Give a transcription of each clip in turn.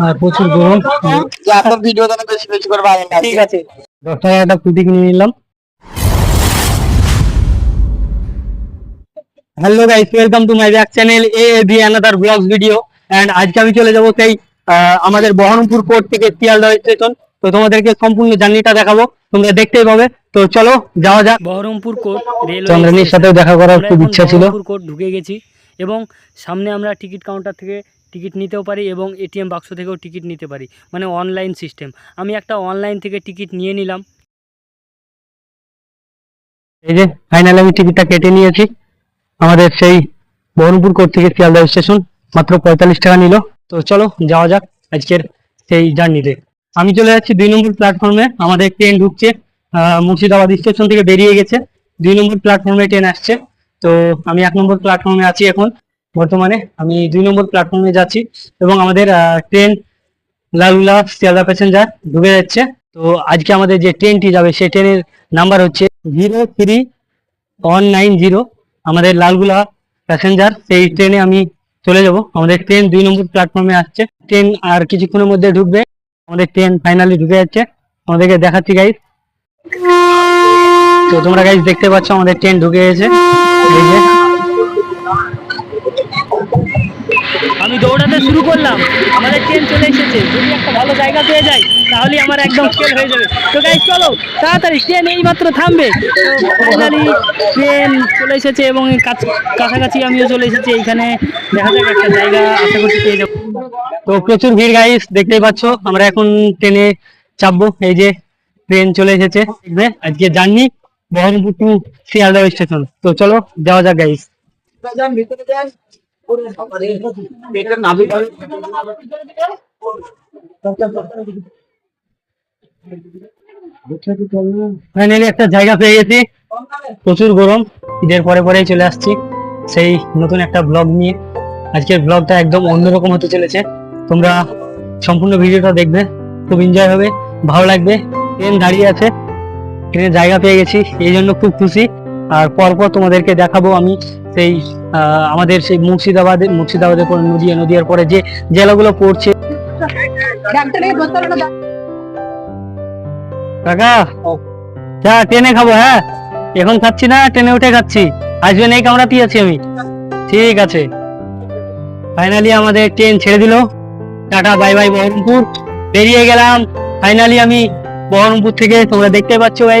আর প্রচুর গরম। আপনার ভিডিও যেন বেশি বেশি করে হয় ঠিক আছে। দশ টাকা একটা ফুটি কিনে নিলাম। Hello guys welcome to my back channel A B another blogs video and আজকে আমি চলে যাব সেই আহ, আমাদের বহরমপুর কোর্ট থেকে শিয়ালদা স্টেশন তো তোমাদেরকে সম্পূর্ণ জার্নিটা দেখাবো। তোমরা দেখতেই পাবে। তো চলো যাওয়া যাক। বহরমপুর কোর্ট রেলওয়ে চন্দ্রানীর সাথেও দেখা করার খুব ইচ্ছা ছিল। বহরমপুর কোর্ট ঢুকে গেছি। এবং সামনে আমরা টিকিট কাউন্টার থেকে টিকিট নিতেও পারি এবং এটিএম বাক্স থেকেও টিকিট নিতে পারি মানে অনলাইন সিস্টেম। আমি একটা অনলাইন থেকে টিকিট নিয়ে নিলাম। এই যে, ফাইনাল আমি টিকিটটা কেটে নিয়েছি। আমাদের সেই বহরমপুর কোর্ট থেকে শিয়ালদা স্টেশন মাত্র পঁয়তাল্লিশ টাকা নিল। তো চলো, যাওয়া যাক আজকের সেই জার্নিতে। আমি চলে যাচ্ছি দুই নম্বর প্ল্যাটফর্মে। আমাদের ট্রেন ঢুকছে মুর্শিদাবাদ স্টেশন থেকে বেরিয়ে গেছে। দুই নম্বর প্ল্যাটফর্মে ট্রেন আসছে। তো আমি এক নম্বর প্ল্যাটফর্মে আছি এখন। বর্তমানে আমি দুই নম্বর প্ল্যাটফর্মে যাচ্ছি এবং আমাদের ট্রেন লালুলা শিয়ালদা প্যাসেঞ্জার ঢুকে যাচ্ছে। তো আজকে আমাদের যে ট্রেনটি যাবে সেই ট্রেনের নাম্বার হচ্ছে zero three one nine zero আমাদের লালগুলা প্যাসেঞ্জার সেই ট্রেনে আমি চলে যাব। আমাদের ট্রেন দুই নম্বর প্ল্যাটফর্মে আসছে। ট্রেন আর কিছুক্ষণের মধ্যে ঢুকবে। আমাদের ট্রেন ফাইনালি ঢুকে যাচ্ছে। আমাদেরকে দেখাচ্ছি গাইজ তো তোমরা গাইজ দেখতে পাচ্ছ আমাদের ট্রেন ঢুকে গেছে। আমি দৌড়াতে শুরু করলাম। আমাদের ট্রেন চলে এসেছে। যদি একটা ভালো জায়গা পেয়ে যাই তাহলে আমার একদম ফেল হয়ে যাবে। তো গাইজ চলো তাড়াতাড়ি ট্রেন এই মাত্র থামবে। তো ফাইনালি ট্রেন চলে এসেছে এবং কাছাকাছি আমিও চলে এসেছি। এইখানে দেখা যাক একটা জায়গা আশা করছি পেয়ে যাব। তো প্রচুর ভিড় গাইস দেখতেই পাচ্ছ। আমরা এখন ট্রেনে চাপবো। এই যে ট্রেন চলে এসেছে। দেখবে আজকে journey Baharampur to Sealdah station তো চলো যাওয়া যাক গাইস যান ভিতরে একটা জায়গা পেয়ে গেছি। প্রচুর গরম, ঈদের পরে পরেই চলে আসছি। সেই নতুন একটা ব্লগ নিয়ে। আজকের ব্লগটা একদম অন্যরকম হতে চলেছে। তোমরা সম্পূর্ণ ভিডিওটা দেখবে, খুব এনজয় হবে, ভালো লাগবে। ট্রেন দাঁড়িয়ে আছে ট্রেনের জায়গা পেয়ে গেছি, এই জন্য খুব খুশি। আর পরপর তোমাদেরকে দেখাবো আমি সেই আমাদের সেই মুর্শিদাবাদে মুর্শিদাবাদের পরে নদিয়া নদিয়ার পরে যে জেলাগুলো পড়ছে। কাকা, যা ট্রেনে খাব হ্যাঁ? এখন খাচ্ছি না ট্রেনে উঠে খাচ্ছি। আসবেন এই কামরাতেই আছি আমি। ঠিক আছে। ফাইনালি আমাদের ট্রেন ছেড়ে দিল। Tata bye bye Baharampur. বেরিয়ে গেলাম। ফাইনালি আমি বহরমপুর থেকে, তোমরা দেখতে পাচ্ছ ভাই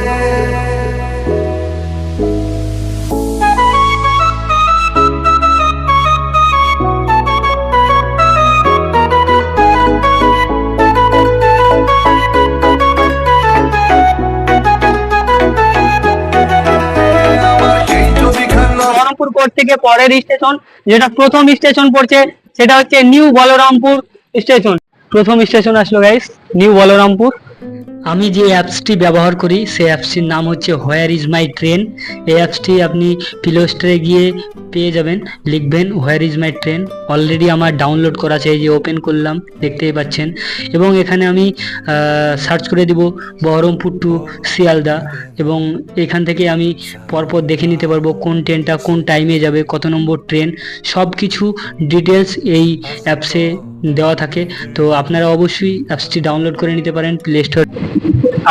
কোর্ট থেকে পরের স্টেশন যেটা প্রথম স্টেশন পড়ছে, সেটা হচ্ছে নিউ বলরামপুর স্টেশন প্রথম স্টেশন আসলো গাইস নিউ বলরামপুর আমি যে অ্যাপসটি ব্যবহার করি, সেই অ্যাপসটির নাম হচ্ছে হোয়ার ইজ মাই ট্রেন এই অ্যাপসটি আপনি প্লে স্টোরে গিয়ে পেয়ে যাবেন, লিখবেন where is my train already আমার ডাউনলোড করা আছে, এই যে ওপেন করলাম, দেখতেই পাচ্ছেন। এবং এখানে আমি সার্চ করে দিব বহরমপুর টু শিয়ালদা এবং এখান থেকে আমি পরপর দেখে নিতে পারব কোন ট্রেনটা কোন টাইমে যাবে, কত নম্বর ট্রেন সব কিছু ডিটেলস এই অ্যাপসে দেওয়া থাকে। তো আপনারা অবশ্যই অ্যাপসটি ডাউনলোড করে নিতে পারেন প্লে স্টোর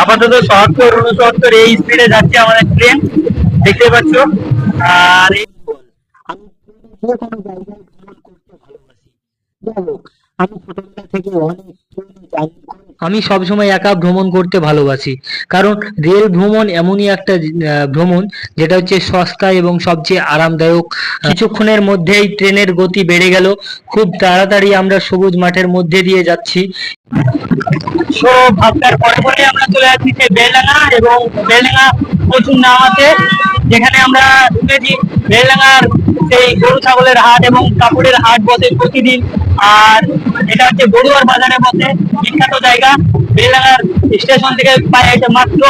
আপাতত সত্তর উনসত্তর এই স্পিডে যাচ্ছে আমাদের ট্রেন দেখতে পাচ্ছ? আর আমি যে কোনো জায়গায় ভ্রমণ করতে ভালোবাসি। যাই হোক, আমি ছোটবেলা থেকে অনেক ট্রেনে জার্নি। আমি সবসময় একা ভ্রমণ করতে ভালোবাসি। কারণ রেল ভ্রমণ এমনই একটা ভ্রমণ যেটা হচ্ছে সস্তা এবং সবচেয়ে আরামদায়ক। কিছুক্ষণের মধ্যেই ট্রেনের গতি বেড়ে গেল। খুব তাড়াতাড়ি আমরা সবুজ মাঠের মধ্যে দিয়ে যাচ্ছি। সো ভাবনার পরে পরে আমরা চলে যাচ্ছি যে বেলডাঙ্গা এবং বেলডাঙ্গা প্রচুর নাম আছে যেখানে আমরা ঢুকেছি বেলডাঙ্গার সেই গরু ছাগলের হাট এবং কাপড়ের হাট বসে প্রতিদিন। আর এটা হচ্ছে বড়ুয়ার বাজারে বসে বিখ্যাত জায়গা। বেলডাঙ্গার স্টেশন থেকে প্রায় মাত্র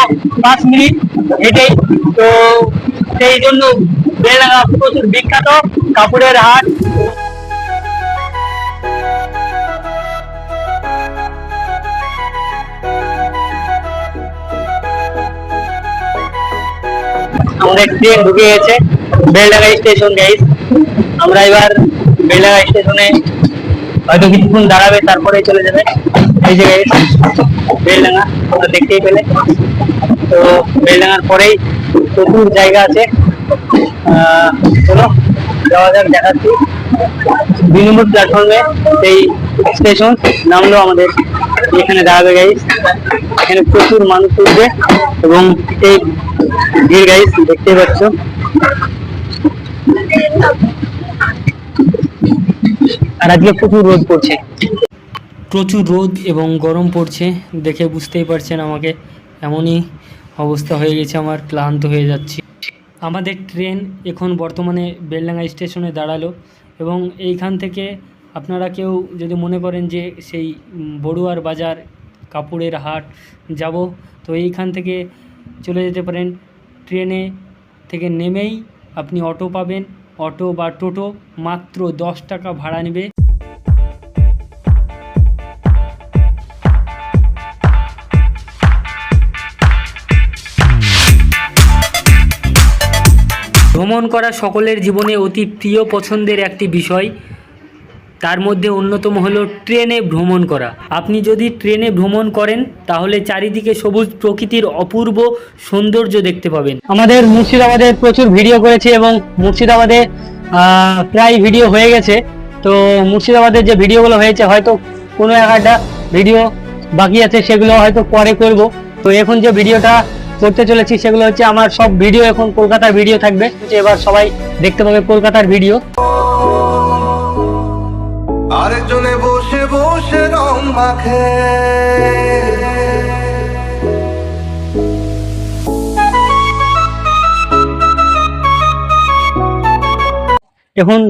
পাঁচ মিনিট হেঁটেই তো সেই জন্য বেলডাঙ্গা প্রচুর বিখ্যাত। কাপড়ের হাট আমাদের ট্রেন ঢুকে গেছে। বেলডাঙ্গা স্টেশন গাইস আমরা এবার বেলডাঙ্গা স্টেশনে হয়তো কিছুক্ষণ দাঁড়াবে, তারপরে চলে যাবে। এই যে গাইস বেলডাঙ্গা, তোমরা দেখতেই পেলে। তো বেলডাঙ্গার পরেই প্রচুর জায়গা আছে। চলো, যাওয়া যাক, দেখাচ্ছি। দুই নম্বর প্ল্যাটফর্মে এই স্টেশন নামলো আমাদের। এখানে দাঁড়াবে গাইস এখানে প্রচুর মানুষ উঠবে এবং এই ভিড় গাইস দেখতে পাচ্ছ। আর আজকে প্রচুর রোদ পড়ছে। প্রচুর রোদ এবং গরম পড়ছে, দেখে বুঝতেই পারছেন আমাকে। এমনই অবস্থা হয়ে গেছে আমার, ক্লান্ত হয়ে যাচ্ছি। আমাদের ট্রেন এখন বর্তমানে বেলডাঙ্গা স্টেশনে দাঁড়াল এবং এইখান থেকে আপনারা কেউ যদি মনে করেন যে সেই বড়ুয়ার বাজার কাপড়ের হাট যাব, তো এইখান থেকে চলে যেতে পারেন। ট্রেনে থেকে নেমেই আপনি অটো পাবেন। অটো বা টোটো মাত্র দশ টাকা ভাড়া নেবে। ভ্রমণ করা সকলের জীবনে অতি প্রিয় পছন্দের একটি বিষয়। তার মধ্যে অন্যতম হলো ট্রেনে ভ্রমণ করা। আপনি যদি ট্রেনে ভ্রমণ করেন, তাহলে চারিদিকে সবুজ প্রকৃতির অপূর্ব সৌন্দর্য দেখতে পাবেন। আমাদের মুর্শিদাবাদে প্রচুর ভিডিও করেছি এবং মুর্শিদাবাদে প্রায় ভিডিও হয়ে গেছে। তো মুর্শিদাবাদের যে ভিডিওগুলো হয়েছে, হয়তো কোনো এক একটা ভিডিও বাকি আছে, সেগুলো হয়তো পরে করব। তো এখন যে ভিডিওটা করতে চলেছি, সেগুলো হচ্ছে আমার সব ভিডিও এখন কলকাতার ভিডিও থাকবে। এবার সবাই দেখতে পাবে কলকাতার ভিডিও। আরেকজনে বসে বসে রং মাখে। এখন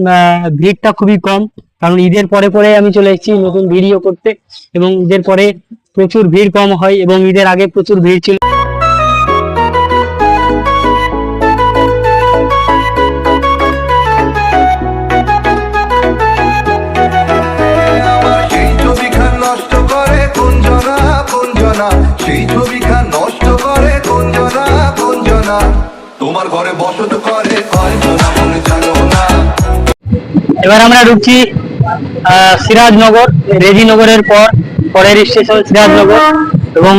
ভিড়টা খুবই কম, কারণ ঈদের পরে পরে আমি চলে এসেছি নতুন ভিডিও করতে, এবং ঈদের পরে প্রচুর ভিড় কম হয়, এবং ঈদের আগে প্রচুর ভিড় ছিল। ঘরে বসত করে এবার আমরা ঢুকছি সিরাজনগর, রেজিনগরের পর, পরের স্টেশন সিরাজনগর এবং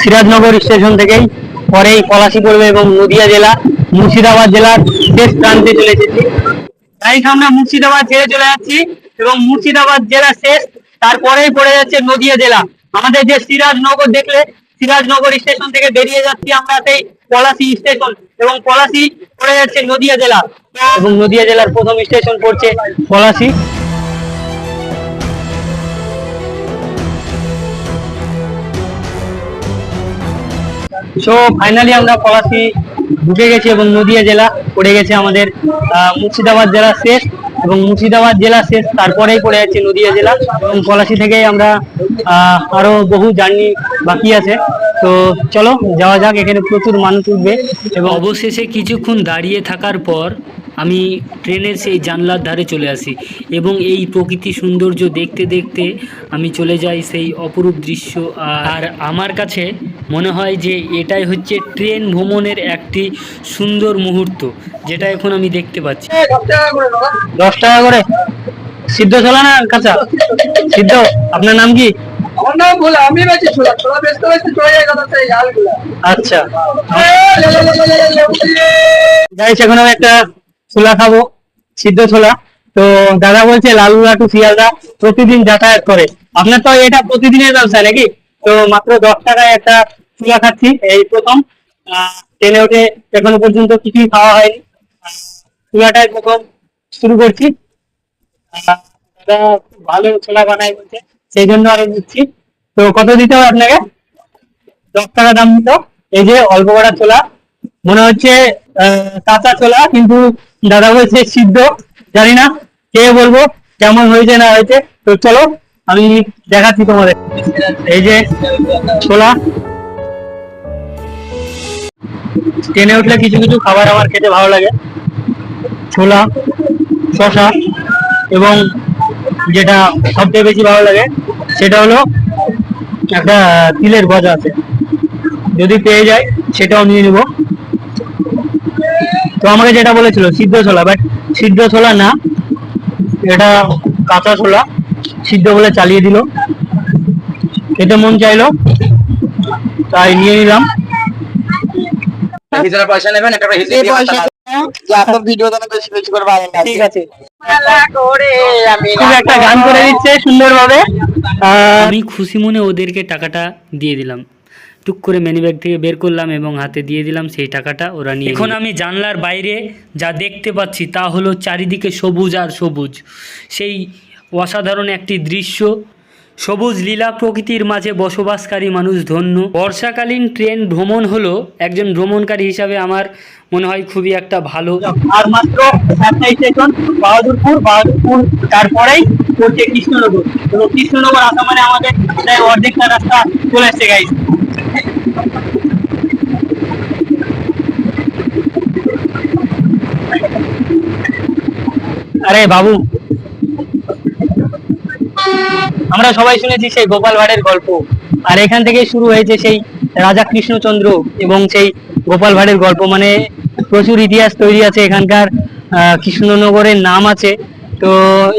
সিরাজনগর স্টেশন থেকেই পরেই পলাশি পড়বে এবং নদিয়া জেলা, মুর্শিদাবাদ জেলার শেষ প্রান্তে চলে এসেছি। তাই আমরা মুর্শিদাবাদ ছেড়ে চলে যাচ্ছি এবং মুর্শিদাবাদ জেলা শেষ, তারপরেই পড়ে যাচ্ছে নদিয়া জেলা। আমাদের যে সিরাজনগর দেখলে, সিরাজনগর স্টেশন থেকে বেরিয়ে যাচ্ছি আমরা সেই পলাশি স্টেশন এবং পলাশি পড়ে যাচ্ছে নদিয়া জেলা। এবং নদিয়া জেলার প্রথম স্টেশন পড়ছে পলাশি। সো ফাইনালি আমরা পলাশি ঢুকে গেছি এবং নদিয়া জেলা পড়ে গেছে আমাদের মুর্শিদাবাদ জেলা শেষ এবং মুর্শিদাবাদ জেলা শেষ, তারপরেই পড়ে যাচ্ছে নদিয়া জেলা এবং পলাশি থেকে আমরা আরও বহু জার্নি বাকি আছে। তো চলো যাওয়া যাক এখানে প্রচুর মানুষ উঠবে। এবং অবশেষে কিছুক্ষণ দাঁড়িয়ে থাকার পর আমি ট্রেনের সেই জানলার ধারে চলে আসি এবং এই প্রকৃতি সৌন্দর্য দেখতে দেখতে আমি চলে যাই সেই অপরূপ দৃশ্য। আর আমার কাছে মনে হয় যে এটাই হচ্ছে ট্রেন ভ্রমণের একটি সুন্দর মুহূর্ত যেটা এখন আমি দেখতে পাচ্ছি। দশ টাকা করে সিদ্ধ ছোলা না কাঁচা? সিদ্ধ আপনার নাম কি? আমার নাম বলে আমি বেঁচে ছোলা ছোলা বেচতে বেচতে চলে যায় কথা সেই আলগুলা আচ্ছা। গাইস এখন আমি একটা ছোলা খাব সিদ্ধ ছোলা। তো দাদা বলছে লালুরা টু শিয়ালদা প্রতিদিন যাতায়াত করে। আপনার তো এটা প্রতিদিনের ব্যবসা নাকি? তো মাত্র দশ টাকায় একটা ছোলা খাচ্ছি এই প্রথম। আহ, ট্রেনে উঠে এখনও পর্যন্ত কিছুই খাওয়া হয়নি। ছোলাটাই প্রথম শুরু করছি। দাদা ভালো ছোলা বানায় বলছে। সেই জন্য আরও দিচ্ছি। তো কত দিতে হবে আপনাকে? দশ টাকা দাম দিত। এই যে অল্প কটা ছোলা। মনে হচ্ছে কাঁচা ছোলা, কিন্তু দাদা বলছে সিদ্ধ। জানি না কে বলব, কেমন হয়েছে না হয়েছে। তো চলো, আমি দেখাচ্ছি তোমাদের। এই যে ছোলা। ট্রেনে উঠলে কিছু কিছু খাবার আমার খেতে ভালো লাগে। ছোলা শশা এবং যেটা সবচেয়ে বেশি ভালো লাগে, সেটা হলো একটা তিলের গজা আছে। যদি পেয়ে যায় সেটাও নিয়ে নিব। তো আমাকে যেটা বলেছিল, সিদ্ধ ছোলা বাট সিদ্ধ ছোলা না, এটা কাঁচা ছোলা, সিদ্ধ বলে চালিয়ে দিল। খেতে মন চাইলো, তাই নিয়ে নিলাম। পয়সা নেবেন একটা কথা আপনার ভিডিও বেশি বেশি করে ভালো লাগে ঠিক আছে? একটা গান করে দিচ্ছে সুন্দরভাবে। আমি খুশি মনে ওদেরকে টাকাটা দিয়ে দিলাম। টুক করে ম্যানি ব্যাগ থেকে বের করলাম এবং হাতে দিয়ে দিলাম সেই টাকাটা ওরা নিয়ে এখন আমি জানলার বাইরে যা দেখতে পাচ্ছি তা হলো চারিদিকে সবুজ আর সবুজ। সেই অসাধারণ একটি দৃশ্য। সবুজ লীলা প্রকৃতির মাঝে বসবাসকারী মানুষ ধন্য। বর্ষাকালীন ট্রেন ভ্রমণ হলো একজন ভ্রমণকারী হিসাবে আমার মনে হয় খুবই একটা ভালো। আর মাত্র স্টেশন বাহাদুরপুর বাহাদুরপুর তারপরেই পড়ছে কৃষ্ণনগর। কৃষ্ণনগর আসা মানে আমাদের প্রায় অর্ধেকটা রাস্তা চলে এসছে গাইস আরে বাবু আমরা সবাই শুনেছি সেই গোপাল ভাঁড়ের গল্প। আর এখান থেকে শুরু হয়েছে সেই রাজা কৃষ্ণচন্দ্র এবং সেই গোপাল ভাঁড়ের গল্প। মানে প্রচুর ইতিহাস তৈরি আছে এখানকার কৃষ্ণনগরের নাম আছে। তো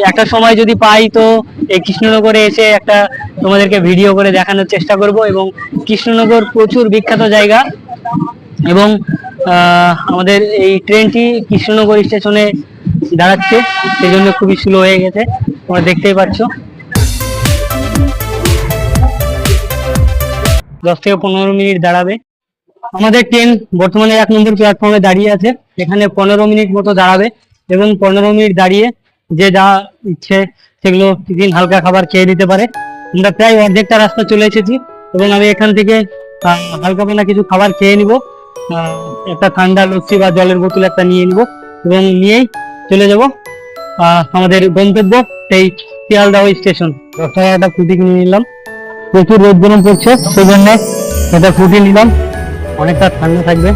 একটা সময় যদি পাই তো এই কৃষ্ণনগরে এসে একটা তোমাদেরকে ভিডিও করে দেখানোর চেষ্টা করব এবং কৃষ্ণনগর প্রচুর বিখ্যাত জায়গা এবং আমাদের এই ট্রেনটি কৃষ্ণনগর স্টেশনে দাঁড়াচ্ছে। সেই জন্য খুবই স্লো হয়ে গেছে। তোমরা দেখতেই পাচ্ছ। দশ থেকে পনেরো মিনিট দাঁড়াবে। আমাদের ট্রেন বর্তমানে এক নম্বর প্ল্যাটফর্মে দাঁড়িয়ে আছে। এখানে পনেরো মিনিট মতো দাঁড়াবে এবং পনেরো মিনিট দাঁড়িয়ে যে যা ইচ্ছে সেগুলো টিফিন হালকা খাবার খেয়ে নিতে পারে। আমরা প্রায় অর্ধেকটা রাস্তা চলে এসেছি এবং আমি এখান থেকে হালকা পানা কিছু খাবার খেয়ে নিব। একটা ঠান্ডা লস্যি বা জলের বোতল একটা নিয়ে নিব এবং নিয়েই চলে যাব। আমাদের গন্তব্য, সেই শিয়ালদাহ স্টেশন। দশ টাকা একটা ফুটি কিনে নিলাম। প্রচুর রোদ গরম পড়ছে সেই জন্য এটা ফুটি নিলাম। অনেকটা ঠান্ডা থাকবে।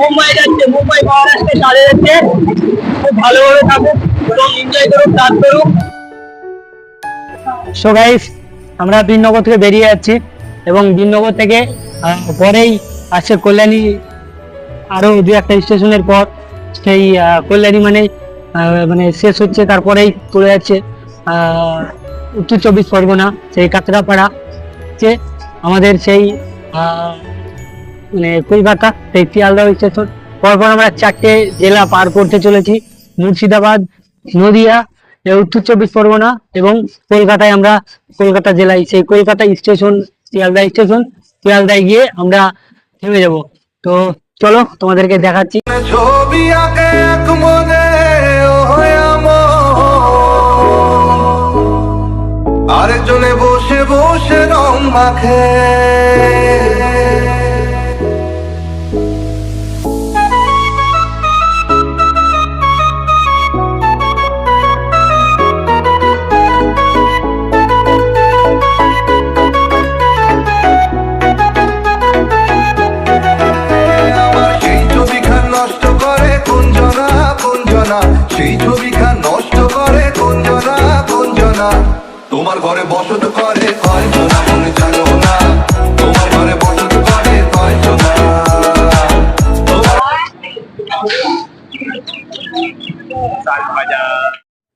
মুম্বাই যাচ্ছে মুম্বাই মহারাষ্ট্রে যাচ্ছে। খুব ভালোভাবে থাকুক এবং এনজয় করুক কাজ করুক। সো গাইস আমরা বিনগর থেকে বেরিয়ে যাচ্ছি এবং বিনগর থেকে পরেই আসছে কল্যাণী আরও দু একটা স্টেশনের পর। সেই কল্যাণী মানে মানে শেষ হচ্ছে তারপরেই চলে যাচ্ছে। উত্তর চব্বিশ পরগনা, সেই কাঁচরাপাড়া হচ্ছে আমাদের সেই মানে কলকাতা, সেই শিয়ালদা স্টেশন। পরপর আমরা চারটে জেলা পার করতে চলেছি। মুর্শিদাবাদ, নদিয়া উত্তর চব্বিশ পরগনা এবং কলকাতায় আমরা কলকাতা জেলায়, সেই কলকাতা স্টেশন শিয়ালদা স্টেশন, শিয়ালদায় গিয়ে আমরা থেমে যাব। তো চলো তোমাদেরকে দেখাচ্ছি। ছবি এক মনে আরেকজনে বসে বসে রং মাখে।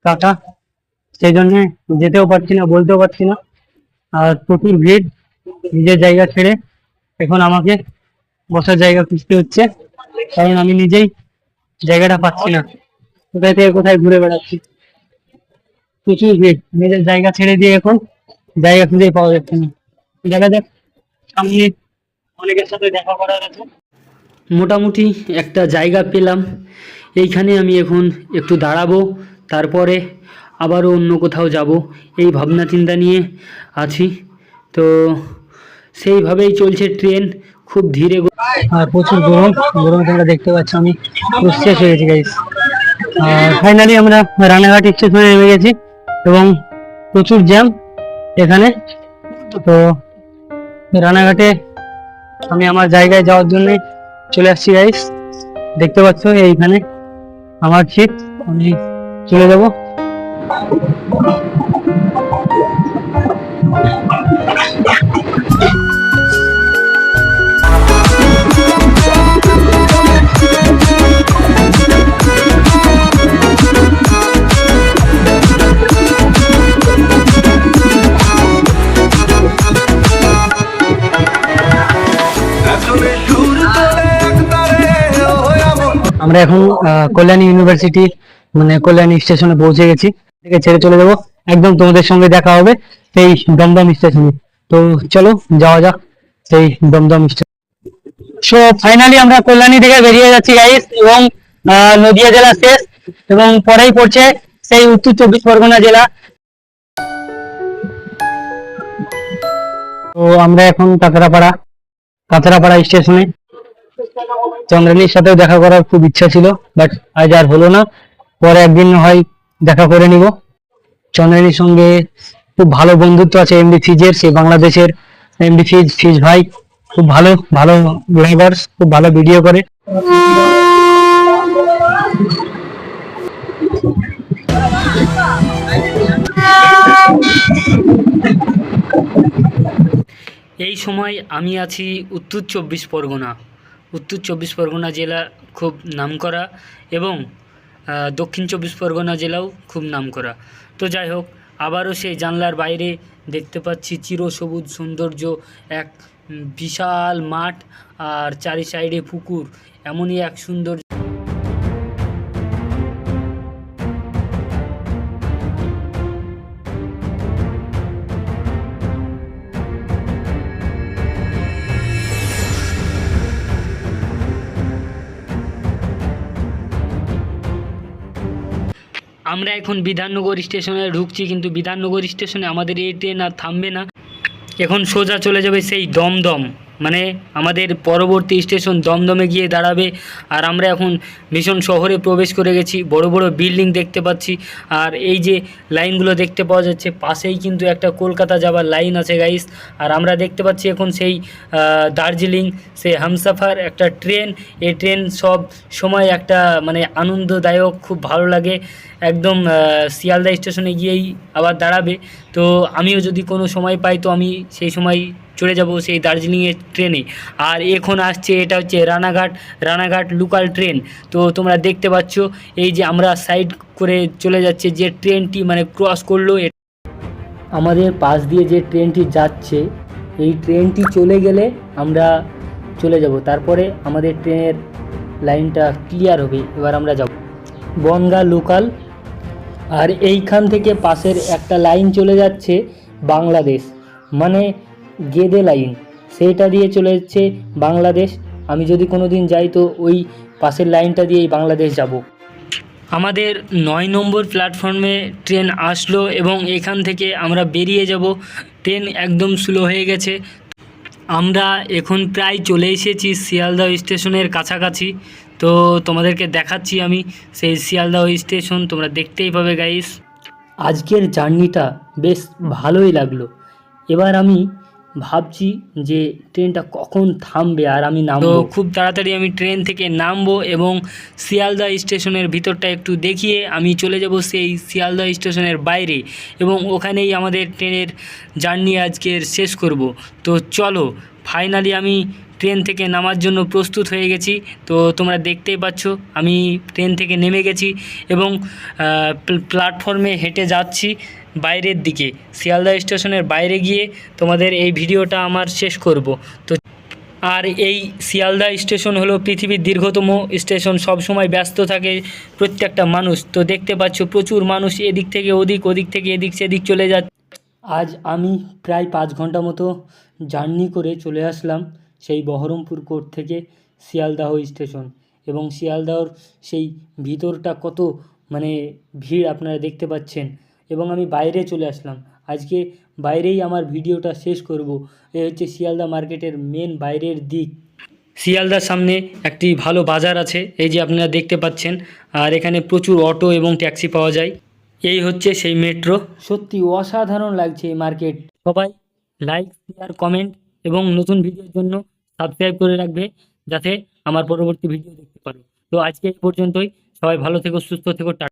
কাকা সেই জন্য যেতেও পারছি না, বলতেও পারছি না। আর প্রচুর ভিড়, নিজের জায়গা ছেড়ে এখন আমাকে বসার জায়গা খুঁজতে হচ্ছে, কারণ আমি নিজেই জায়গাটা পাচ্ছি না। কোথায় থেকে কোথায় ঘুরে বেড়াচ্ছি? প্রচুর ভিড়, নিজের জায়গা ছেড়ে দিয়ে এখন জায়গা খুঁজেই পাওয়া যাচ্ছে না। দেখা যাক, সামনে অনেকের সাথে দেখা করার আছে। মোটামুটি একটা জায়গা পেলাম, এইখানে আমি এখন একটু দাঁড়াবো। তারপরে আবারও অন্য কোথাও যাব। এই ভাবনা চিন্তা নিয়ে আছি। তো সেইভাবেই চলছে ট্রেন। খুব ধীরে আর প্রচুর গরম। গরম তোমরা দেখতে পাচ্ছ, আমি শেষ হয়ে গেছি গাইস ফাইনালি আমরা রানাঘাট স্টেশনে নেমে গেছি এবং প্রচুর জ্যাম এখানে। তো রানাঘাটে আমি আমার জায়গায় যাওয়ার জন্য চলে আসছি গাইস দেখতে পাচ্ছ, এইখানে আমার সিট আমি চলে যাব একজনে সুর তোলে এক তারে ও এমন আমরা এখন আহ, কল্যাণী ইউনিভার্সিটি মানে কল্যাণী স্টেশনে পৌঁছে গেছি। থেকে ছেড়ে চলে যাব। একদম তোমাদের সঙ্গে দেখা হবে সেই দমদম স্টেশনে। তো চলো, যাওয়া যাক সেই দমদম স্টেশন। সো ফাইনালি আমরা কল্যাণী থেকে বেরিয়ে যাচ্ছি গাইস এবং নদিয়া জেলা শেষ, এবং পরেই পড়ছে সেই উত্তর চব্বিশ পরগনা জেলা। তো আমরা এখন কাঁকড়াপাড়া কাঁকড়াপাড়া স্টেশনে। চন্দ্রানীর সাথেও দেখা করার খুব ইচ্ছা ছিল বাট আজ আর হলো না। পরে একদিন হয় দেখা করে নিব। চন্দ্রানীর সঙ্গে খুব ভালো বন্ধুত্ব আছে এমডি ফিজের সে বাংলাদেশের এমডি ফিজ ফিজ ভাই। খুব ভালো ভালো ব্লগার্স খুব ভালো ভিডিও করে। এই সময় আমি আছি উত্তর চব্বিশ পরগনা। উত্তর চব্বিশ পরগনা জেলা খুব নামকরা এবং দক্ষিণ চব্বিশ পরগনা জেলাও খুব নাম করা তো যাই হোক, আবারও সেই জানলার বাইরে দেখতে পাচ্ছি চিরসবুজ সৌন্দর্য, এক বিশাল মাঠ আর চারি সাইডে পুকুর। এমনই এক সুন্দর আমরা এখন বিধাননগর স্টেশনে ঢুকছি, কিন্তু বিধাননগর স্টেশনে আমাদের এই ট্রেন আর থামবে না। এখন সোজা চলে যাবে সেই দমদম। মানে আমাদের পরবর্তী স্টেশন দমদমে গিয়ে দাঁড়াবে। আর আমরা এখন ভীষণ শহরে প্রবেশ করে গেছি, বড় বড় বিল্ডিং দেখতে পাচ্ছি। আর এই যে লাইনগুলো দেখতে পাওয়া যাচ্ছে, পাশেই কিন্তু একটা কলকাতা যাবার লাইন আছে গাইস আর আমরা দেখতে পাচ্ছি এখন সেই দার্জিলিং সে হামসাফার, একটা ট্রেন। এই ট্রেন সব সময় একটা মানে আনন্দদায়ক, খুব ভালো লাগে। একদম শিয়ালদা স্টেশনে গিয়েই আবার দাঁড়াবে। তো আমিও যদি কোনো সময় পাই, তো আমি সেই সময় চলে যাব সেই দার্জিলিংয়ের ট্রেনে। আর এখন আসছে এটা হচ্ছে রানাঘাট রানাঘাট লোকাল ট্রেন তো তোমরা দেখতে পাচ্ছ, এই যে আমরা সাইড করে চলে যাচ্ছে যে ট্রেনটি মানে ক্রস করল আমাদের পাশ দিয়ে যে ট্রেনটি যাচ্ছে, এই ট্রেনটি চলে গেলে আমরা চলে যাব। তারপরে আমাদের ট্রেনের লাইনটা ক্লিয়ার হবে, এবার আমরা যাব। বনগা লোকাল আর এইখান থেকে পাশের একটা লাইন চলে যাচ্ছে বাংলাদেশ। মানে গেদে লাইন। সেইটা দিয়ে চলে যাচ্ছে বাংলাদেশ। আমি যদি কোনো দিন যাই তো ওই পাশের লাইনটা দিয়েই বাংলাদেশ যাব। আমাদের নয় নম্বর প্ল্যাটফর্মে ট্রেন আসলো এবং এখান থেকে আমরা বেরিয়ে যাব। ট্রেন একদম স্লো হয়ে গেছে। আমরা এখন প্রায় চলে এসেছি শিয়ালদহ স্টেশনের কাছাকাছি। তো তোমাদেরকে দেখাচ্ছি আমি সেই শিয়ালদহ স্টেশন। তোমরা দেখতেই পাবে গাইস আজকের জার্নিটা বেশ ভালোই লাগল। এবার আমি ভাবছি যে ট্রেনটা কখন থামবে আর আমি নামবো। খুব তাড়াতাড়ি আমি ট্রেন থেকে নামবো এবং শিয়ালদা স্টেশনের ভিতরটা একটু দেখিয়ে আমি চলে যাব সেই শিয়ালদা স্টেশনের বাইরে এবং ওখানেই আমাদের ট্রেনের জার্নি আজকের শেষ করব। তো চলো, ফাইনালি আমি ট্রেন থেকে নামার জন্য প্রস্তুত হয়ে গেছি। তো তোমরা দেখতেই পাচ্ছ, আমি ট্রেন থেকে নেমে গেছি এবং প্ল- প্ল্যাটফর্মে হেঁটে যাচ্ছি। বাইরের দিকে। শিয়ালদা স্টেশনের বাইরে গিয়ে তোমাদের এই ভিডিওটা আমার শেষ করব। তো আর এই শিয়ালদা স্টেশন হলো পৃথিবীর দীর্ঘতম স্টেশন, সব সময় ব্যস্ত থাকে প্রত্যেকটা মানুষ। তো দেখতে পাচ্ছ প্রচুর মানুষ এদিক থেকে ওদিক ওদিক থেকে এদিক সেদিক চলে যাচ্ছে। আজ আমি প্রায় পাঁচ ঘণ্টা মতো জার্নি করে চলে আসলাম সেই বহরমপুর কোর্ট থেকে শিয়ালদাহ স্টেশন। এবং শিয়ালদাহর সেই ভিতরটা কত মানে ভিড় আপনারা দেখতে পাচ্ছেন। এবং আমি বাইরে চলে আসলাম। আজকে বাইরেই আমার ভিডিওটা শেষ করব। এ হচ্ছে শিয়ালদা মার্কেটের মেন বাইরের দিক। শিয়ালদার সামনে একটি ভালো বাজার আছে, এই যে আপনারা দেখতে পাচ্ছেন। আর এখানে প্রচুর অটো এবং ট্যাক্সি পাওয়া যায়। এই হচ্ছে সেই মেট্রো। সত্যি অসাধারণ লাগছে এই মার্কেট। সবাই লাইক শেয়ার কমেন্ট এবং নতুন ভিডিওর জন্য সাবস্ক্রাইব করে রাখবে, যাতে আমার পরবর্তী ভিডিও দেখতে পারো। তো আজকে এই পর্যন্তই। সবাই ভালো থেকো, সুস্থ থেকো